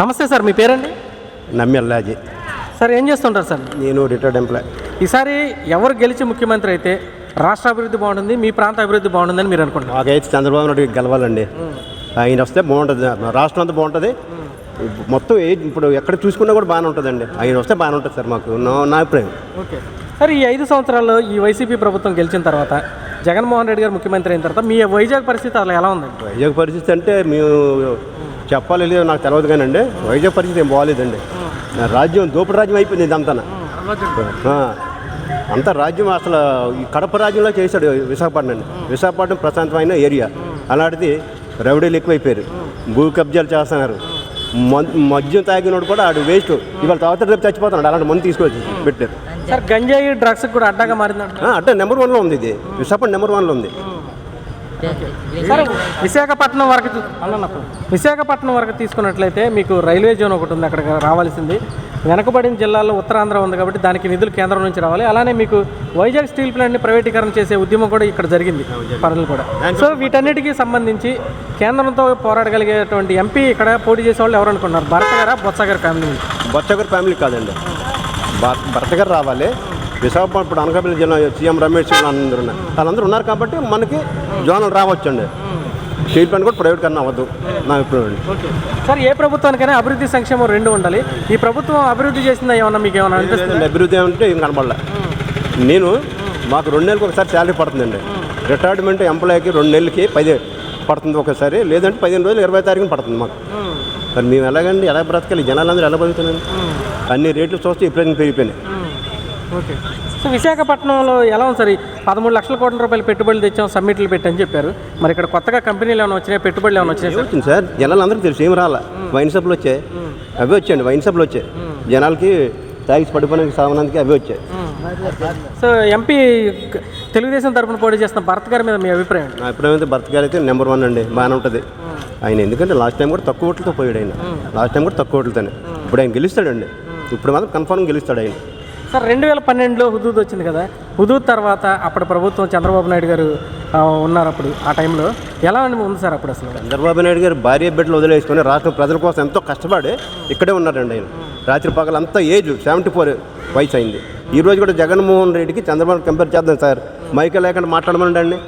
నమస్తే సార్ మీ పేరండి? నమ్మి అల్లాజీ సార్ ఏం చేస్తుంటారు సార్? నేను రిటైర్డ్ ఎంప్లాయ్ ఈసారి ఎవరు గెలిచి ముఖ్యమంత్రి అయితే రాష్ట్ర అభివృద్ధి బాగుంటుంది మీ ప్రాంత అభివృద్ధి బాగుంటుందని మీరు అనుకుంటున్నారు? మాకైతే చంద్రబాబు నాయుడు గెలవాలండి. ఆయన వస్తే బాగుంటుంది. రాష్ట్రం అంతా బాగుంటుంది. మొత్తం ఏ ఇప్పుడు ఎక్కడ చూసుకున్నా కూడా బాగానే ఉంటుందండి. ఆయన వస్తే బాగానే ఉంటుంది సార్ మాకు. నా నా అభిప్రాయం. ఓకే. సార్ ఈ ఐదు సంవత్సరాల్లో ఈ వైసీపీ ప్రభుత్వం గెలిచిన తర్వాత జగన్మోహన్ రెడ్డి గారు ముఖ్యమంత్రి అయిన తర్వాత మీ వైజాగ్ పరిస్థితి అలా ఎలా ఉందండి? వైజాగ్ పరిస్థితి అంటే మేము చెప్పాలి లేదో నాకు తెలియదు కానండి. వైజాగ్ పరిస్థితి ఏం బాగాలేదండి. రాజ్యం దోపిడి రాజ్యం అయిపోయింది ఇదంతా అంత రాజ్యం అసలు ఈ కడప రాజ్యంలో చేశాడు విశాఖపట్నం. విశాఖపట్నం ప్రశాంతమైన ఏరియా. అలాంటిది రౌడీలు ఎక్కువైపోయారు. భూ కబ్జాలు చేస్తున్నారు. మద్- మద్యం తాగినోడు కూడా ఆడు వేస్ట్. ఇవాళ తాగుతాడు రేపు చచ్చిపోతున్నాడు. అలాంటి మంది తీసుకొచ్చి పెట్టారు. సార్ గంజాయి డ్రగ్స్ కూడా అడ్డాగా ఆ, అంటే నెంబర్ వన్లో ఉంది ఇది. విశాఖపట్నం నెంబర్ వన్లో ఉంది. విశాఖపట్నం వరకు అన్నప్పుడు విశాఖపట్నం వరకు తీసుకున్నట్లయితే మీకు రైల్వే జోన్ ఒకటి ఉంది అక్కడికి రావాల్సింది. వెనకబడిన జిల్లాలో ఉత్తరాంధ్ర ఉంది కాబట్టి దానికి నిధులు కేంద్రం నుంచి రావాలి. అలానే మీకు వైజాగ్ స్టీల్ ప్లాంట్ని ప్రైవేటీకరణ చేసే ఉద్యమం కూడా ఇక్కడ జరిగింది పనులు కూడా. సో వీటన్నిటికీ సంబంధించి కేంద్రంతో పోరాడగలిగేటువంటి ఎంపీ ఇక్కడ పోటీ చేసే వాళ్ళు ఎవరు అనుకున్నారు భరత్ గారా బొత్స గారి ఫ్యామిలీ నుంచి? బొచ్చగారి ఫ్యామిలీ కాదండి. భర్త గారు రావాలి. విశాఖపట్నం ఇప్పుడు అనకాపల్లి జిల్లా సీఎం రమేష్ అందరూ ఉన్నారు వాళ్ళందరూ ఉన్నారు కాబట్టి మనకి జోనల్ రావచ్చండి. ప్లాంట్ కూడా ప్రైవేట్ కన్నా అవ్వద్దు నా అభిప్రాయం సార్ ఏ ప్రభుత్వానికైనా అభివృద్ధి సంక్షేమం రెండు ఉండాలి. ఈ ప్రభుత్వం అభివృద్ధి చేసిందా ఏమన్నా మీకు ఏమైనా అనిపిస్తుంది? అభివృద్ధి ఏమంటే ఏం కనపడలే నేను మాకు రెండు నెలలకు ఒకసారి శాలరీ పడుతుందండి. రిటైర్మెంట్ ఎంప్లాయీకి రెండు నెలలకి పది పడుతుంది ఒకసారి లేదంటే పదిహేను రోజులు ఇరవై తారీఖున పడుతుంది మాకు. మరి మేము ఎలాగండి ఎలా బ్రతకాలి? జనాలందరూ ఎలా బతుకుతున్నాండి అన్ని రేట్లు చూస్తే ఇప్పుడు పెరిగిపోయినాయి. ఓకే. సో విశాఖపట్నంలో ఎలా ఉంది సార్? పదమూడు లక్షల కోట్ల రూపాయలు పెట్టుబడులు తెచ్చాం సమ్మిట్లు పెట్టని చెప్పారు. మరి ఇక్కడ కొత్తగా కంపెనీలు ఏమైనా వచ్చినాయి? పెట్టుబడులు ఏమైనా వచ్చినాయి సార్? వచ్చింది సార్? జనాలు అందరికీ తెలుసు ఏం రాలా? వైన్ షాప్లు వచ్చాయి. అవే వచ్చాయండి వైన్ షాప్లు వచ్చాయి. జనాలకి తాగిసి పడిపోయిన సామానానికి అవే వచ్చాయి. సో ఎంపీ తెలుగుదేశం తరపున పోటీ చేస్తున్న భరత్ గారి మీద మీ అభిప్రాయం? నా అభిప్రాయం అయితే భర్త గారు అయితే నెంబర్ వన్ అండి బాగానే ఉంటుంది. ఆయన ఎందుకంటే లాస్ట్ టైం కూడా తక్కువ ఓట్లతో పోయాడు ఆయన. లాస్ట్ టైం కూడా తక్కువ ఓట్లతోనే. ఇప్పుడు ఆయన గెలుస్తాడండి. ఇప్పుడు మాత్రం కన్ఫర్మ్ గెలుస్తాడు ఆయన. సార్ రెండు వేల పన్నెండులో హుదూద్ వచ్చింది కదా. హుదూద్ తర్వాత అప్పుడు ప్రభుత్వం చంద్రబాబు నాయుడు గారు ఉన్నారు అప్పుడు ఆ టైంలో. ఎలా ఉంది సార్ అప్పుడు అసలు? చంద్రబాబు నాయుడు గారు భార్య బిడ్డలు వదిలేసుకొని రాష్ట్ర ప్రజల కోసం ఎంతో కష్టపడి ఇక్కడే ఉన్నారండి ఆయన. రాత్రి పగలు అంతా ఏజ్ సెవెంటీ ఫోర్ వయసు అయింది. ఈ రోజు కూడా జగన్మోహన్ రెడ్డికి చంద్రబాబు కంపేర్ చేద్దాం సార్. మైక్ లేకుండా మాట్లాడమనండి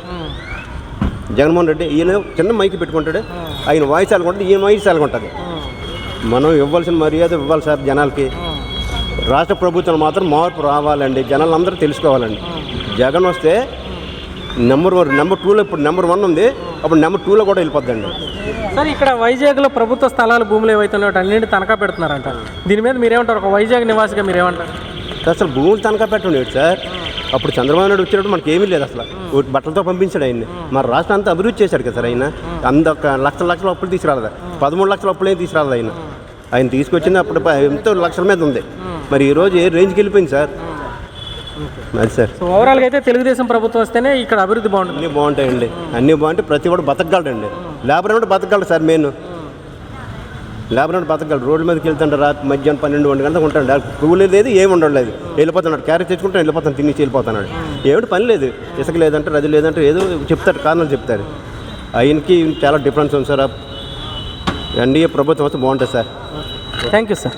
జగన్మోహన్ రెడ్డి ఈయన చిన్న మైక్ పెట్టుకుంటాడు. ఆయన వాయిస్ అలాగుంటుంది ఈయన వాయిస్ అలాగుంటుంది మనం ఇవ్వాల్సిన మర్యాద ఇవ్వాలి సార్ జనాలకి. రాష్ట్ర ప్రభుత్వం మాత్రం మార్పు రావాలండి. జనాలు అందరూ తెలుసుకోవాలండి. జగన్ వస్తే నెంబర్ వన్ నెంబర్ టూలో ఇప్పుడు నెంబర్ వన్ ఉంది. అప్పుడు నెంబర్ టూలో కూడా వెళ్ళిపోద్దండి. సార్ ఇక్కడ వైజాగ్లో ప్రభుత్వ స్థలాలు భూములు ఏవైతే ఉన్నాయో అన్నింటి తనఖా పెడుతున్నారంట. దీని మీద మీరేమంటారు? ఒక వైజాగ్ నివాసిగా మీరేమంటారు? అసలు భూములు తనఖా పెట్టండి సార్. అప్పుడు చంద్రబాబు నాయుడు వచ్చినప్పుడు మనకి ఏమీ లేదు అసలు. బట్టలతో పంపించాడు ఆయన్ని. మన రాష్ట్రం అంతా అభివృద్ధి చేశాడు కదా సార్ ఆయన. అంత ఒక లక్షల లక్షల అప్పులు తీసుకురాలేదు. పదమూడు లక్షల అప్పులు ఏం తీసుకురాలేదు ఆయన. ఆయన తీసుకొచ్చింది అప్పుడు ఎంతో లక్షల మీద ఉంది. మరి ఈ రోజు ఏ రేంజ్కి వెళ్ళిపోయింది సార్? అది సార్. సో ఓవరాల్గా అయితే తెలుగుదేశం ప్రభుత్వం వస్తేనే ఇక్కడ అభివృద్ధి బాగుంటుంది. అన్నీ బాగుంటాయండి. అన్నీ బాగుంటే ప్రతి ఒక్కడు బతకగలడండి. లేబర్ అంటే బతకగలడు సార్ మెయిన్. లేబర్ అంటే బతకగలడు. రోడ్ల మీదకి వెళ్తుంటే రాత్రి మధ్యాహ్నం పన్నెండు ఒంటి గంటలకు ఉంటాడు. కూలీ లేదు ఏమి ఉండలేదు వెళ్ళిపోతున్నాడు. క్యారెట్ తెచ్చుకుంటాను వెళ్ళిపోతాను తినేసి వెళ్ళిపోతున్నాడు. ఏమిటి పని లేదు. ఇసుక లేదంటే అది లేదంటే ఏదో చెప్తారు కారణాలు చెప్తారు. ఆయనకి చాలా డిఫరెన్స్ ఉంది సార్. ఎన్డీఏ ప్రభుత్వం వస్తే బాగుంటుంది సార్. Thank you sir